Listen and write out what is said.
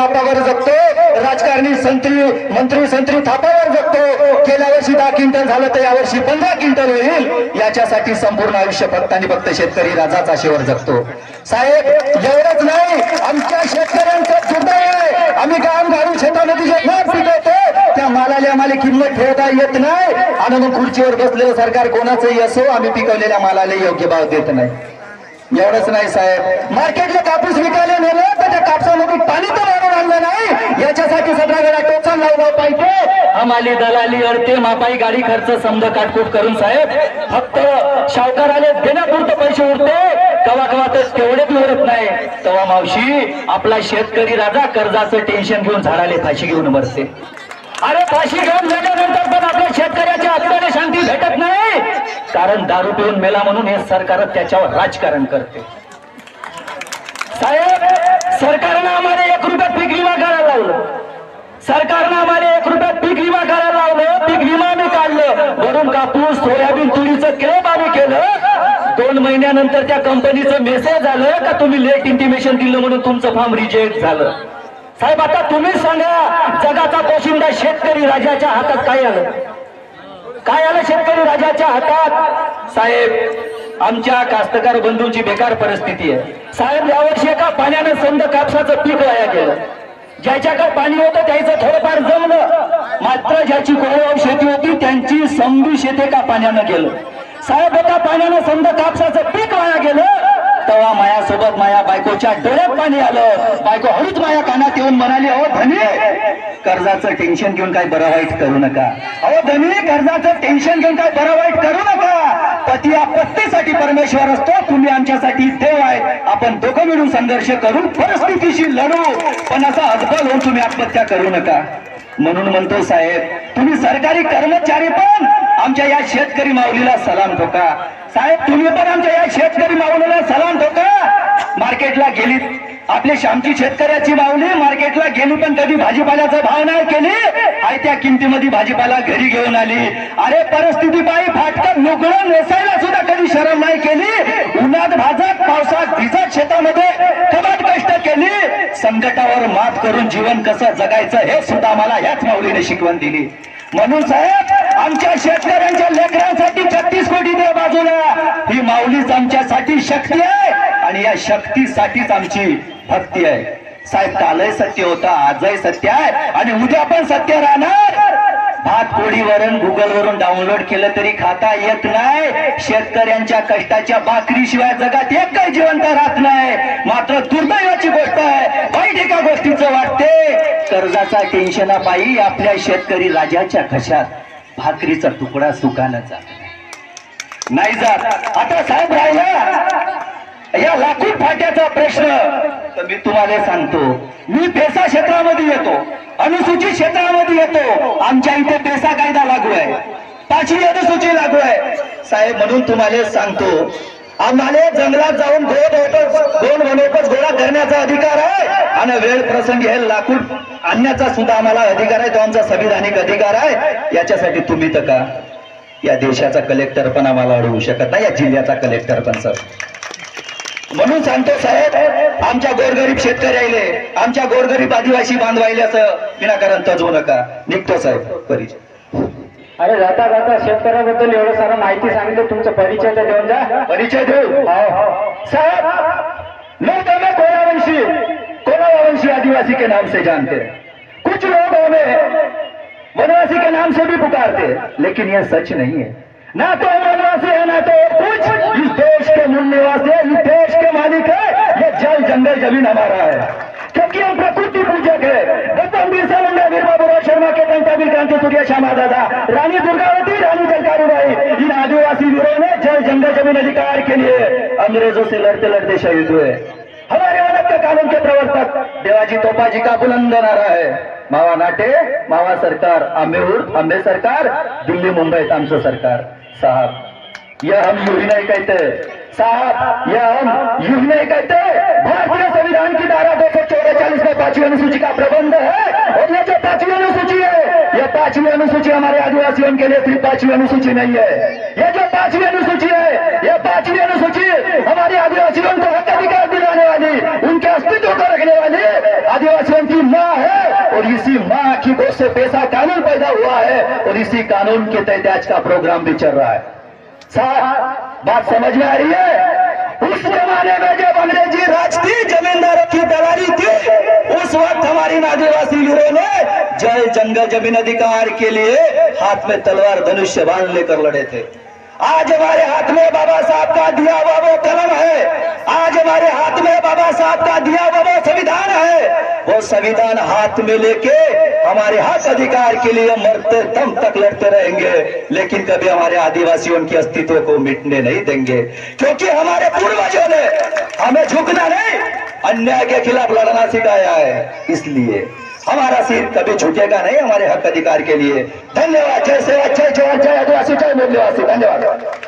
मापावर जगतो. राजकारणी संत्री मंत्री संत्री थापावर जगतो. गेल्या वर्षी दहा क्विंटल झालं तर यावर्षी पंधरा क्विंटल होईल. याच्यासाठी संपूर्ण आयुष्य फक्त आणि फक्त शेतकरी राजाच आशेवर जगतो. साहेब एवढंच नाही. आमच्या शेतकऱ्यांचं सुद्धा आहे. आम्ही काम घालून शेतामध्ये जे माल पिकवतो त्या मालाला आम्हाला किंमत ठेवता येत नाही. आणि मग खुर्चीवर बसलेलं सरकार कोणाचंही असो आम्ही पिकवलेल्या मालाला योग्य भाव देत नाही. एवढंच नाही साहेब. मार्केटला कापूस विकायला नेलं तर त्या कापसामध्ये पाणी तर मारून आणलं नाही याच्यासाठी सगळ्या टोचा लावला पाहिजे हमाली दलाली अडते मापाई गाडी खर्च समजा काटकूट करून साहेब फक्त सावकाराले देण्यापुरतं पैसे उरते. कवा कवा तर तेवढेच उरत नाही. तेव्हा मावशी आपला शेतकरी राजा कर्जाचं टेन्शन घेऊन झाडाले फाशी घेऊन मरते. अरे फाशी घेऊन गेल्यानंतर पण आपल्या शेतकऱ्याच्या आत्म्याला शांती भेटत नाही. कारण दारू पिऊन मेला म्हणून हे सरकार त्याच्यावर राजकारण करते. साहेब सरकारनं आम्हाला एक रुपयात पीक विमा करायला लावलं. सरकारनं आम्हाला एक रुपयात पीक विमा करायला लावलं पीक विमा मी काढलं वरून कापूस सोयाबीन तुरीचं क्लेम आम्ही केलं दोन महिन्यानंतर त्या कंपनीचं मेसेज आलं का तुम्ही लेट इंटिमेशन दिलं म्हणून तुमचं फॉर्म रिजेक्ट झालं? साहेब आता तुम्हीच सांगा जगाचा पोशिंदा शेतकरी राजाच्या हातात काय आलं? काय आलं शेतकरी राजाच्या हातात? साहेब आमच्या कास्तकार बंधूंची बेकार परिस्थिती आहे. साहेब यावर्षी एका पाण्यानं समजा कापसाचं पीक वाया गेलं. ज्याच्याकडे पाणी होतं त्याचं थोडंफार जमलं. मात्र ज्याची कोरडवाहू शेती होती त्यांची समधी शेते का पाण्यानं गेलं. साहेब एका पाण्यानं समजा कापसाचं पीक वाया गेलं तेव्हा मायासोबत माया बायकोच्या डोळ्यात पाणी आलं. बायको हळूच माया कानात येऊन म्हणाली अहो धनी कर्जाचं टेन्शन घेऊन काय बरं वाईट करू नका. अहो धनी कर्जाचं टेन्शन घेऊन काय बरं वाईट करू नका. पती आपत्तीसाठी परमेश्वर असतो तुम्ही आमच्यासाठी देव आहे. आपण दोघं मिळून संघर्ष करून परिस्थितीशी लढू. पण असा हतबल होऊन तुम्ही आत्महत्या करू नका. म्हणून म्हणतो साहेब तुम्ही सरकारी कर्मचारी पण आमच्या या शेतकरी माऊलीला सलाम ठोका. साहेब तुम्ही पण आमच्या या शेतकरी माऊलीला सलाम ठोका. मार्केटला गेली. आपली श्यामची शेतकऱ्याची माऊली मार्केटला गेली पण कधी भाजीपाल्याचा भाव नाही केली. आयत्या किमतीमध्ये भाजीपाला घरी घेऊन आली. अरे परिस्थिती पायी फाटकन लुगडं नेसायला सुद्धा कधी शरम नाही केली. उन्हात भाजत पावसात भिजत शेतामध्ये कबाट कष्ट केली. संकटावर मात करून जीवन कसं जगायचं हे सुद्धा मला याच माऊलीने शिकवण दिली. म्हणून साहेब आमच्या शेतकऱ्यांच्या लेकरांसाठी छत्तीस कोटी द्या बाजूला. ही माऊलीच आमच्यासाठी शक्ती आहे आणि या शक्तीसाठीच आमची भक्ती आहे. साहेब कालही सत्य होता आजही सत्य आहे आणि उद्या पण सत्य राहणार. भात पोळी गुगल वरून डाउनलोड केलं तरी खाता येत नाही. शेतकऱ्यांच्या कष्टाच्या भाकरीशिवाय जगात एक काही जिवंत राहत नाही. मात्र दुर्दैवाची गोष्ट आहे वाईट एका गोष्टीचं वाटते. कर्जाचा टेन्शनापायी आपल्या शेतकरी राजाच्या खशात. भाकरीचा तुकडा सुकानं जात नाही जात. आता साहेब राहिला. या लाकूड फाट्याचा प्रश्न. तर मी तुम्हाला सांगतो मी पेसा क्षेत्रामध्ये येतो अनुसूचित क्षेत्रामध्ये येतो. आमच्या इथे पेसा कायदा लागू आहे. पाचवी अनुसूची लागू आहे. साहेब म्हणून तुम्हाला सांगतो आम्हाला जंगलात जाऊन गोड वनोपज दोन वनोपज गोळा करण्याचा अधिकार आहे. आणि वेळ प्रसंगी हे लाकूड आणण्याचा सुद्धा आम्हाला अधिकार आहे तो आमचा संविधानिक अधिकार आहे. याच्यासाठी तुम्ही तर का या देशाचा कलेक्टर पण आम्हाला अडवू शकत नाही या जिल्ह्याचा कलेक्टर पण सर म्हणून सांगतो साहेब आमच्या गोरगरीब शेतकरी राहिले आमच्या गोरगरीब आदिवासी बांधवायले असं विनाकारण तजवू नका. निघतो साहेब परिचय. अरे जाता जाता शेतकऱ्याबद्दल एवढं सारं माहिती सांगितलं तुमचा परिचय तर देऊन जा. परिचय देऊ? साहब लोग हमें कोलावंशी आदिवासी के नाम से जानते हैं। कुछ लोग हमें वनवासी के नाम से भी पुकारते हैं लेकिन यह सच नहीं है। ना तो वनवासी है ना तो कुछ। इस देश के मूल निवासी है, इस देश के मालिक है। ये जल जंगल ज़मीन हमारा है। क्योंकि हम प्रकृति पूजक है। गौतम बिरसा मुंडा वीर बाबूराव शर्मा के टंका वीर कांति सूर्य श्यामा दादा रानी दुर्गावती रानी जलकारूबाई इन आदिवासी वीरों ने जल जंगल ज़मीन अधिकार के लिए अंग्रेज़ों से लड़ते लड़ते शहीद हुए। हमारे कानून के प्रवर्तक देवाजी तोपाजी का बुलंद नारा है मावा नाटे मावा सरकार आंबेहूर आंबे सरकार दिल्ली मुंबईत आमचं सरकार. साहब यह हम यूं ही नहीं कहते साहब यह हम यूं नहीं कहते भारतीय संविधान की धारा दो सौ चौदह चालीस में पांचवी अनुसूची का प्रबंध है? और ये जो पांचवी अनुसूची है यह पांचवी अनुसूची हमारे आदिवासियों के लिए सिर्फ पांचवी अनुसूची नहीं है। ये जो पांचवी अनुसूची है यह पांचवी अनुसूची हमारे आदिवासियों को दिलाने वाली अस्तित्व को रखने वाली आदिवासियों की से पैसा कानून पैदा हुआ है और इसी कानून के तहत आज का प्रोग्राम भी चल रहा है। साहब, बात समझ में आ रही है? उस जमाने में जब अंग्रेज़ी राज थी जमींदारों की दलाली थी, उस वक्त हमारी आदिवासी वीरों ने जय जंगल ज़मीन अधिकार के लिए हाथ में तलवार धनुष्य बाँध लेकर लड़े थे। आज हमारे हाथ में बाबा साहब का दिया हुआ वो कलम है। आज हमारे हाथ में बाबा साहब का दिया हुआ वो संविधान है। वो संविधान हाथ में लेके हमारे हक अधिकार के लिए मरते दम तक लड़ते रहेंगे, लेकिन कभी हमारे आदिवासियों के अस्तित्व को मिटने नहीं देंगे। क्योंकि हमारे पूर्वजों ने हमें झुकना नहीं, अन्याय के खिलाफ लड़ना सिखाया है। इसलिए हमारा सिर कभी झुकेगा नहीं हमारे हक अधिकार के लिए। धन्यवाद जय सेवा जय जवान जय आदिवासी जय मूल्यवासी धन्यवाद।